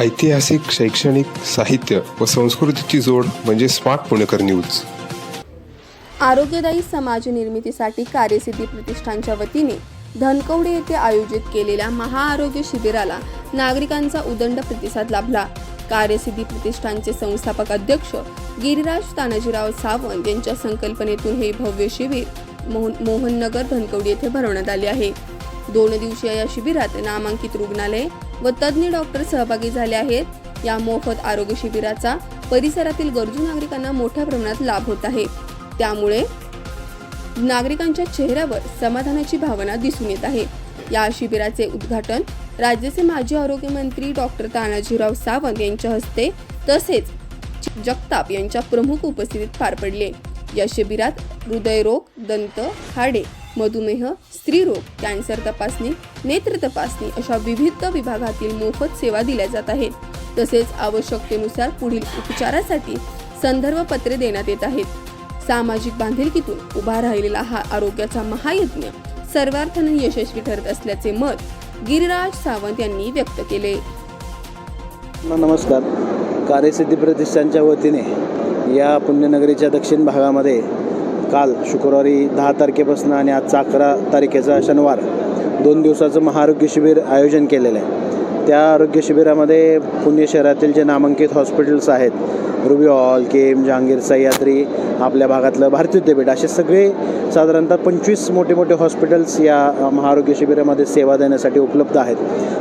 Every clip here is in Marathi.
ऐतिहासिक शैक्षणिक साहित्य व संस्कृतीची जोड म्हणजे स्मार्ट पुणेकर न्यूज. आरोग्यदायी समाज निर्मितीसाठी कार्यसिद्धी प्रतिष्ठानच्या वतीने धनकवडे येथे आयोजित केलेल्या महाआरोग्य शिबिराला नागरिकांचा उदंड प्रतिसाद लाभला. कार्यसिद्धी प्रतिष्ठानचे संस्थापक अध्यक्ष गिरिराज तानाजीराव सावंत यांच्या संकल्पनेतून हे भव्य शिबिर मोहन मोहननगर धनकवडी येथे भरवण्यात आले आहे. दोन दिवसीय या शिबिरात नामांकित रुग्णालय व तज्ज्ञ डॉक्टर सहभागी झाले आहेत. या मोफत आरोग्य शिबिराचा परिसरातील गरजू नागरिकांना मोठ्या प्रमाणात लाभ होत आहे. त्यामुळे नागरिकांच्या चेहऱ्यावर समाधानाची भावना दिसून येत आहे. या शिबिराचे उद्घाटन राज्याचे माजी आरोग्य मंत्री डॉक्टर तानाजीराव सावंत यांच्या हस्ते तसेच जगताप यांच्या प्रमुख उपस्थितीत पार पडले. या शिबिरात हृदयरोग दंत हाडे मधुमेह स्त्रीरोग कॅन्सर तपासणी नेत्र तपासणी अशा विविध विभागातील मोफत सेवा दिल्या जात आहेत. तसेच आवश्यकतेनुसार पुढील उपचारासाठी संदर्भ पत्रे देण्यात येत आहेत. सामाजिक बांधिलकीतून उभा राहिलेला हा आरोग्याचा महायज्ञ सर्वार्थाने यशस्वी ठरत असल्याचे मत गिरिराज सावंत यांनी व्यक्त केले. नमस्कार. कार्यसिद्धी प्रतिष्ठानच्या वतीने या पुण्यनगरीच्या दक्षिण भागामध्ये काल शुक्रवारी दहा तारखेपासून आणि आजचा अकरा तारखेचा शनिवार दोन दिवसाचं महाआरोग्य शिबिर आयोजन केलेलं आहे. त्या आरोग्य शिबिरामध्ये पुणे शहरातील जे नामांकित हॉस्पिटल्स आहेत Ruby Hall KEM Jehangir Sahyadri आपल्या भागातलं भारती विद्यापीठ असे सगळे साधारणतः पंचवीस मोठे मोठे हॉस्पिटल्स या महाआरोग्य शिबिरामध्ये सेवा देण्यासाठी उपलब्ध आहेत.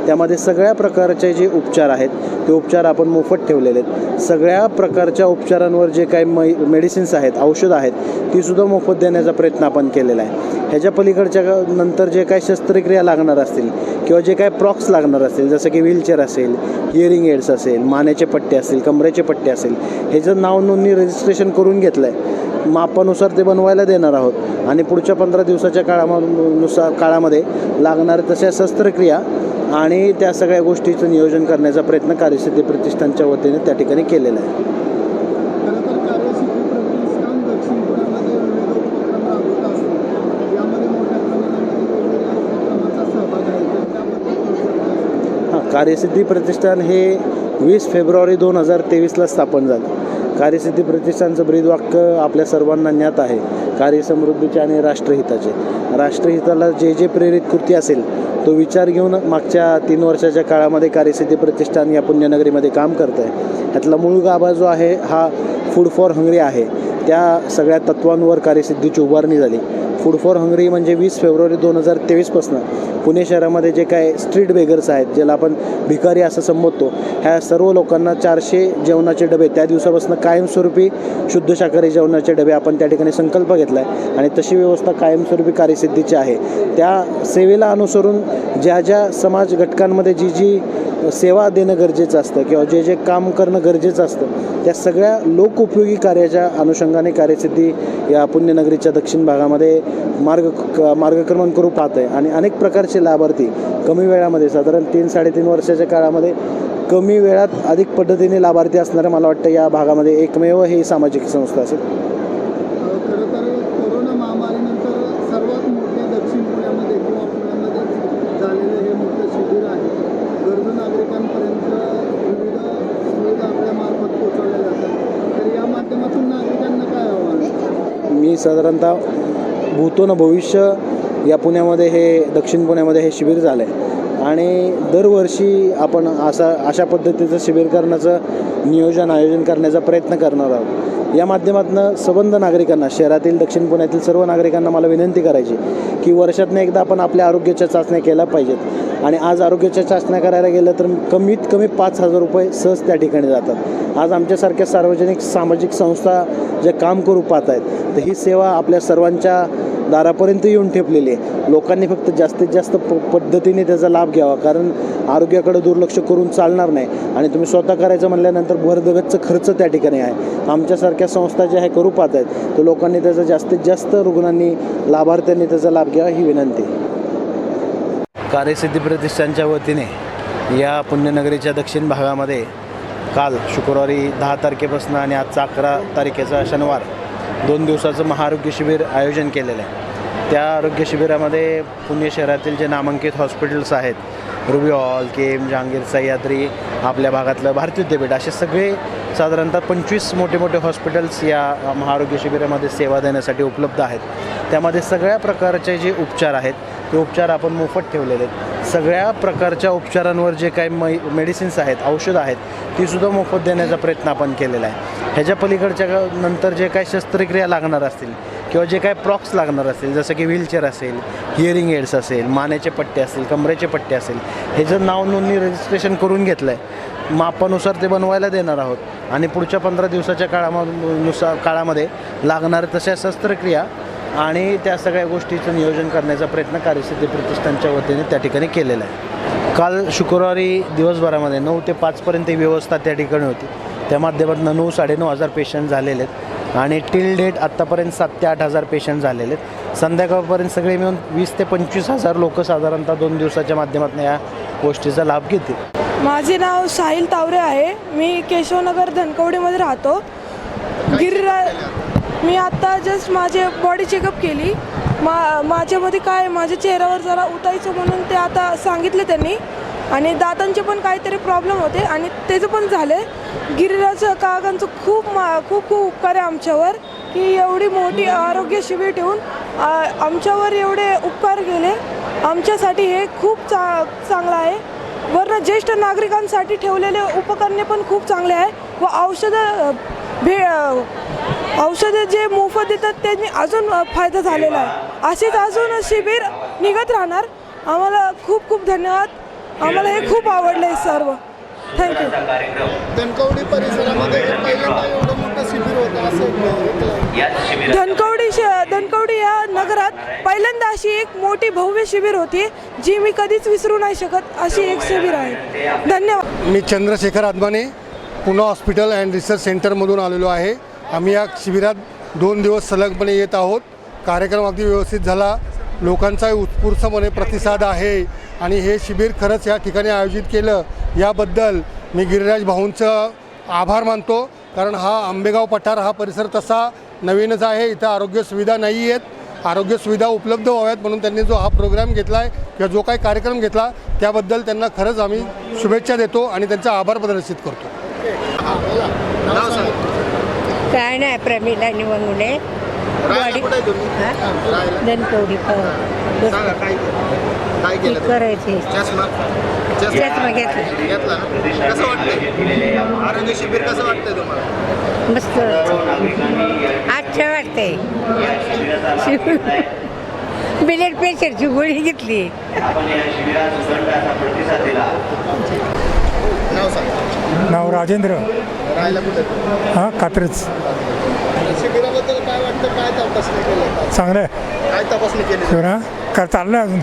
त्यामध्ये सगळ्या प्रकारचे जे उपचार आहेत ते उपचार आपण मोफत ठेवलेले आहेत. सगळ्या प्रकारच्या उपचारांवर जे काही मै मेडिसिन्स आहेत औषधं आहेत तीसुद्धा मोफत देण्याचा प्रयत्न आपण केलेला आहे. ह्याच्या पलीकडच्या नंतर जे काही शस्त्रक्रिया लागणार असतील किंवा जे काही प्रॉक्स लागणार असतील जसं की व्हीलचेअर असेल हिअरिंग एड्स असेल मानेचे पट्टे असतील कमरेचे पट्टे असेल ह्याचं नाव नोंदणी रजिस्ट्रेशन करून घेतलं आहे मापानुसार ते बनवायला देणार आहोत. आणि पुढच्या पंधरा दिवसाच्या काळानुसार काळामध्ये लागणाऱ्या तशा शस्त्रक्रिया आणि त्या सगळ्या गोष्टीचं नियोजन करण्याचा प्रयत्न कार्यसिद्धी प्रतिष्ठानच्या वतीने त्या ठिकाणी केलेला आहे. कार्यसिद्धी प्रतिष्ठान हे वीस फेब्रुवारी दोन हजार तेवीसला स्थापन झालं. कार्यसिद्धी प्रतिष्ठानचं ब्रीदवाक्य आपल्या सर्वांना ज्ञात आहे. कार्यसमृद्धीचे आणि राष्ट्रहिताचे. राष्ट्रहिताला जे जे प्रेरित कृती असेल तो विचार घेऊन मागच्या तीन वर्षाच्या काळामध्ये कार्यसिद्धी प्रतिष्ठान या पुण्यनगरीमध्ये काम करतं आहे ह्यातला मूळ गाभा जो आहे हा फूड फॉर हंगरी आहे. त्या सगळ्या तत्वांवर कार्यसिद्धीची उभारणी झाली. फूड फॉर हंगरी म्हणजे वीस फेब्रुवारी दोन हजार तेवीसपासून पुणे शहरामध्ये जे काय स्ट्रीट बेगर्स आहेत ज्याला आपण भिकारी असं संबोधतो ह्या सर्व लोकांना चारशे जेवणाचे डबे त्या दिवसापासून कायमस्वरूपी शुद्ध शाकाहारी जेवणाचे डबे आपण त्या ठिकाणी संकल्प घेतला आहे आणि तशी व्यवस्था कायमस्वरूपी कार्यसिद्धीची आहे. त्या सेवेला अनुसरून ज्या ज्या समाज घटकांमध्ये जी जी सेवा देणं गरजेचं असतं किंवा जे जे काम करणं गरजेचं असतं त्या सगळ्या लोकउपयोगी कार्याच्या अनुषंगाने कार्यसिद्धी या पुण्यनगरीच्या दक्षिण भागामध्ये मार्ग मार्गक्रमण करू पाहत आहे आणि अनेक प्रकारचे लाभार्थी कमी वेळामध्ये साधारण तीन साडेतीन वर्षाच्या काळामध्ये कमी वेळात अधिक पद्धतीने लाभार्थी असणारं मला वाटतं या भागामध्ये. एकमेव ही सामाजिक संस्था असेल. मी साधारणतः भूतो न भविष्य या पुण्यामध्ये हे दक्षिण पुण्यामध्ये हे शिबिर झालं आहे आणि दरवर्षी आपण असा अशा पद्धतीचं शिबिर करण्याचं नियोजन आयोजन करण्याचा प्रयत्न करणार आहोत. या माध्यमातून सबंध नागरिकांना शहरातील दक्षिण पुण्यातील सर्व नागरिकांना मला विनंती करायची की वर्षातनं एकदा आपण आपल्या आरोग्याच्या चाचण्या केल्या पाहिजेत. आणि आज आरोग्याच्या चाचण्या करायला गेलं तर कमीत कमी पाच हजार रुपये सहज त्या ठिकाणी जातात. आज आमच्यासारख्या सार्वजनिक सामाजिक संस्था जे काम करू पाहत आहेत तर ही सेवा आपल्या सर्वांच्या दारापर्यंत येऊन ठेपलेली आहे. लोकांनी फक्त जास्तीत जास्त प पद्धतीने त्याचा लाभ घ्यावा. कारण आरोग्याकडे दुर्लक्ष करून चालणार नाही. आणि तुम्ही स्वतः करायचं म्हणल्यानंतर भरदगतचं खर्च त्या ठिकाणी आहे. आमच्यासारख्या संस्था ज्या आहे करू पाहत आहेत तर लोकांनी त्याचा जास्तीत जास्त रुग्णांनी लाभार्थ्यांनी त्याचा लाभ घ्यावा ही विनंती. कार्यसिद्धी प्रतिष्ठानच्या वतीने या पुण्यनगरीच्या दक्षिण भागामध्ये काल शुक्रवारी दहा तारखेपासून आणि आजचा अकरा तारखेचा शनिवार दोन दिवसाचं महाआरोग्य शिबिर आयोजन केलेलं आहे. त्या आरोग्य शिबिरामध्ये पुणे शहरातील जे नामांकित हॉस्पिटल्स आहेत Ruby Hall K M Jehangir Sahyadri आपल्या भागातलं भारतीय विद्यापीठ असे सगळे साधारणतः पंचवीस मोठे मोठे हॉस्पिटल्स या महाआरोग्य शिबिरामध्ये सेवा देण्यासाठी उपलब्ध आहेत. त्यामध्ये सगळ्या प्रकारचे जे उपचार आहेत ते उपचार आपण मोफत ठेवलेले आहेत. सगळ्या प्रकारच्या उपचारांवर जे काही मै मेडिसिन्स आहेत औषधं आहेत ती सुद्धा मोफत देण्याचा प्रयत्न आपण केलेला आहे. ह्याच्या पलीकडच्या नंतर जे काही शस्त्रक्रिया लागणार असतील किंवा जे काय प्रॉक्स लागणार असेल जसं की व्हीलचेअर असेल हिअरिंग एड्स असेल मानेचे पट्टे असेल कमरेचे पट्टे असेल हे जर नाव नोंदणी रजिस्ट्रेशन करून घेतलं आहे मापानुसार ते बनवायला देणार आहोत. आणि पुढच्या पंधरा दिवसाच्या काळानुसार काळामध्ये लागणार तशा शस्त्रक्रिया आणि त्या सगळ्या गोष्टीचं नियोजन करण्याचा प्रयत्न कार्यसिद्धी प्रतिष्ठानच्या वतीने त्या ठिकाणी केलेला आहे. काल शुक्रवारी दिवसभरामध्ये नऊ ते पाचपर्यंत ही व्यवस्था त्या ठिकाणी होती. त्या माध्यमातून नऊ साडेनऊ हजार पेशंट झालेले आहेत. आणि टिल डेट आत्तापर्यंत सात ते आठ हजार पेशंट झालेले आहेत. संध्याकाळपर्यंत सगळे मिळून वीस ते पंचवीस हजार लोक साधारणतः दोन दिवसाच्या माध्यमातून या गोष्टीचा लाभ घेतील. माझे नाव साहिल तावरे आहे. मी केशवनगर धनकवडीमध्ये राहतो. गिरिरा मी आत्ता जस्ट माझे बॉडी चेकअप केली. मा माझ्यामध्ये काय माझ्या चेहऱ्यावर जरा उतायचं म्हणून ते आता सांगितले त्यांनी. आणि दातांचे पण काहीतरी प्रॉब्लेम होते आणि त्याचं पण झाले गिरिराज काकांचं खूप मा खूप खूप उपकार आहे आमच्यावर की एवढी मोठी आरोग्य शिबिर ठेवून आमच्यावर एवढे उपकार केले. आमच्यासाठी हे खूप चा चांगलं आहे. वरनं ज्येष्ठ नागरिकांसाठी ठेवलेले उपकरणे पण खूप चांगले आहे. व औषधं भे औषधं जे मोफत देतात त्यांनी अजून फायदा झालेला आहे. असेच अजून शिबिर निघत राहणार. आम्हाला खूप खूप धन्यवाद. आम्हाला हे खूप आवडलं आहे सर्व. थँक्यू धनकवडी परिसरामध्ये हे पहिल्यांदा एवढं मोठं शिबिर होतं असं ऐकलं. धनकवडी श धनकवडी या नगरात पहिल्यांदा अशी एक मोठी भव्य शिबिर होती जी मी कधीच विसरू नाही शकत अशी एक शिबिर आहे. धन्यवाद. मी Chandrashekhar Adamane Pune hospital and research सेंटरमधून आलेलो आहे. आम्ही या शिबिरात दोन दिवस सलगपणे येत आहोत. कार्यक्रम अगदी व्यवस्थित झाला. लोकांचा उत्स्फूर्तपणे प्रतिसाद आहे आणि हे शिबिर खरंच या ठिकाणी आयोजित केलं. याबद्दल मी गिरिराज भाऊंचं आभार मानतो. कारण हा आंबेगाव पठार हा परिसर तसा नवीनच आहे. इथं आरोग्य सुविधा नाही आहेत. आरोग्य सुविधा उपलब्ध व्हाव्यात म्हणून त्यांनी जो हा प्रोग्राम घेतला आहे किंवा जो काही कार्यक्रम घेतला त्याबद्दल त्यांना खरंच आम्ही शुभेच्छा देतो आणि त्यांचा आभार प्रदर्शित करतो. काय नाही प्रमिला निवंगुणे आहे तुम्ही? हा? करायचे. चष्मा? घेतला. घेतला ना? कसं वाटतंय? आरोग्य शिबिर कसं वाटतंय तुम्हाला? मस्त. अच्छा वाटते ब्लड प्रेशरची गोळी घेतली. नाव राजेंद्र? हां कात्रज. शिबिराबद्दल काय वाटतं? काय तपासणी केली? चांगलं आहे. काय तपासणी केली? शिवरा का चाललं आहे अजून?